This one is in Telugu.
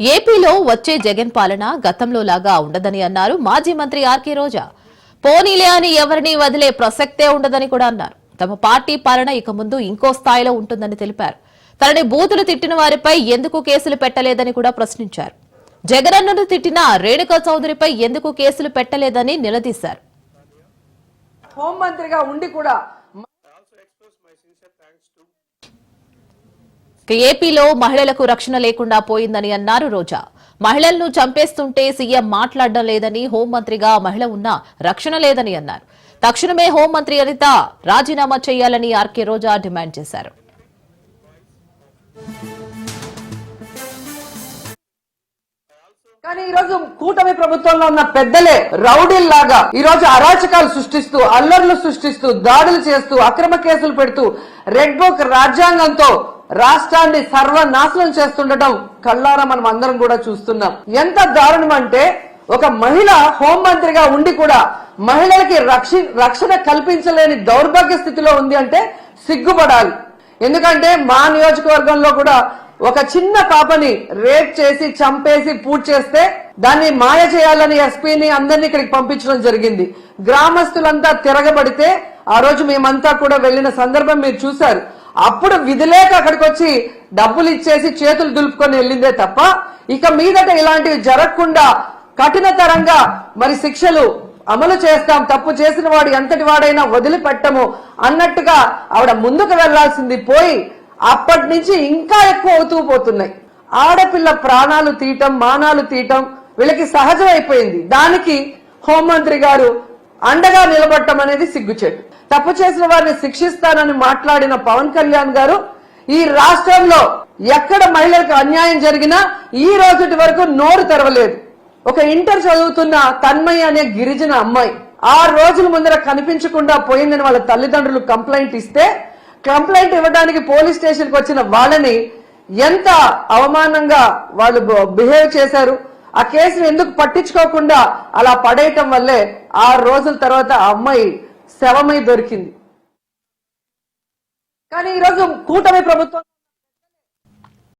ఏపీలో వచ్చే జగన్ పాలన గతంలో లాగా ఉండదని అన్నారు మాజీ మంత్రి ఆర్కే రోజా. పోనీలే అని ఎవరిని వదిలే ప్రసక్తే ఉండదని కూడా అన్నారు. తమ పార్టీ పాలన ఇక ముందు ఇంకో స్థాయిలో ఉంటుందని తెలిపారు. తనని బూతులు తిట్టిన వారిపై ఎందుకు కేసులు పెట్టలేదని కూడా ప్రశ్నించారు. జగనన్నను తిట్టిన రేణుకా చౌదరిపై ఎందుకు కేసులు పెట్టలేదని నిలదీశారు. హోంమంత్రిగా ఉండి కూడా ఇక ఏపీలో మహిళలకు రక్షణ లేకుండా పోయిందని అన్నారు రోజా. మహిళలను చంపేస్తుంటే సీఎం మాట్లాడడం లేదని హోంమంత్రిగా మహిళ ఉన్నా రక్షణ లేదని అన్నారు. తక్షణమే హోంమంత్రి అనిత రాజీనామా చేయాలని ఆర్కే రోజా డిమాండ్ చేశారు. కానీ ఈ రోజు కూటమి ప్రభుత్వంలో ఉన్న పెద్దలే రౌడీల్లాగా ఈ రోజు అరాచకాలు సృష్టిస్తూ అల్లర్లు సృష్టిస్తూ దాడులు చేస్తూ అక్రమ కేసులు పెడుతూ రెడ్ బుక్ రాజ్యాంగంతో రాష్ట్రాన్ని సర్వనాశనం చేస్తుండటం కళ్ళారా మనం అందరం కూడా చూస్తున్నాం. ఎంత దారుణం అంటే ఒక మహిళ హోంమంత్రిగా ఉండి కూడా మహిళలకి రక్షి రక్షణ కల్పించలేని దౌర్భాగ్య స్థితిలో ఉంది అంటే సిగ్గుపడాలి. ఎందుకంటే మా నియోజకవర్గంలో కూడా ఒక చిన్న పాపని రేప్ చేసి చంపేసి పూర్తి చేస్తే దాన్ని మాయ చేయాలని ఎస్పీని అందరినీ ఇక్కడికి పంపించడం జరిగింది. గ్రామస్తులంతా తిరగబడితే ఆ రోజు మేమంతా కూడా వెళ్ళిన సందర్భం మీరు చూశారు. అప్పుడు విధిలేక అక్కడికి వచ్చి డబ్బులు ఇచ్చేసి చేతులు దులుపుకొని వెళ్ళిందే తప్ప ఇక మీదట ఇలాంటివి జరగకుండా కఠినతరంగా మరి శిక్షలు అమలు చేస్తాం తప్పు చేసిన వాడు ఎంతటి వాడైనా వదిలిపెట్టము అన్నట్టుగా ఆవిడ ముందుకు వెళ్ళాల్సింది పోయి అప్పటి నుంచి ఇంకా ఎక్కువ అవుతూ పోతున్నాయి. ఆడపిల్ల ప్రాణాలు తీయటం మానాలు తీయటం వీళ్ళకి సహజం అయిపోయింది దానికి హోంమంత్రి గారు అండగా నిలబడటం అనేది సిగ్గుచేటు. తప్పు చేసిన వారిని శిక్షిస్తానని మాట్లాడిన పవన్ కళ్యాణ్ గారు ఈ రాష్ట్రంలో ఎక్కడ మహిళలకు అన్యాయం జరిగినా ఈ రోజుటి వరకు నోరు తెరవలేదు. ఒక ఇంటర్ చదువుతున్న తన్మయ్య అనే గిరిజన అమ్మాయి ఆరు రోజుల ముందర కనిపించకుండా పోయిందని వాళ్ళ తల్లిదండ్రులు కంప్లైంట్ ఇస్తే కంప్లైంట్ ఇవ్వడానికి పోలీస్ స్టేషన్కి వచ్చిన వాళ్ళని ఎంత అవమానంగా వాళ్ళు బిహేవ్ చేశారు ఆ కేసును ఎందుకు పట్టించుకోకుండా అలా పడేయటం వల్లే ఆరు రోజుల తర్వాత ఆ అమ్మాయి శవమై దొరికింది. కానీ ఈరోజు కూటమి ప్రభుత్వం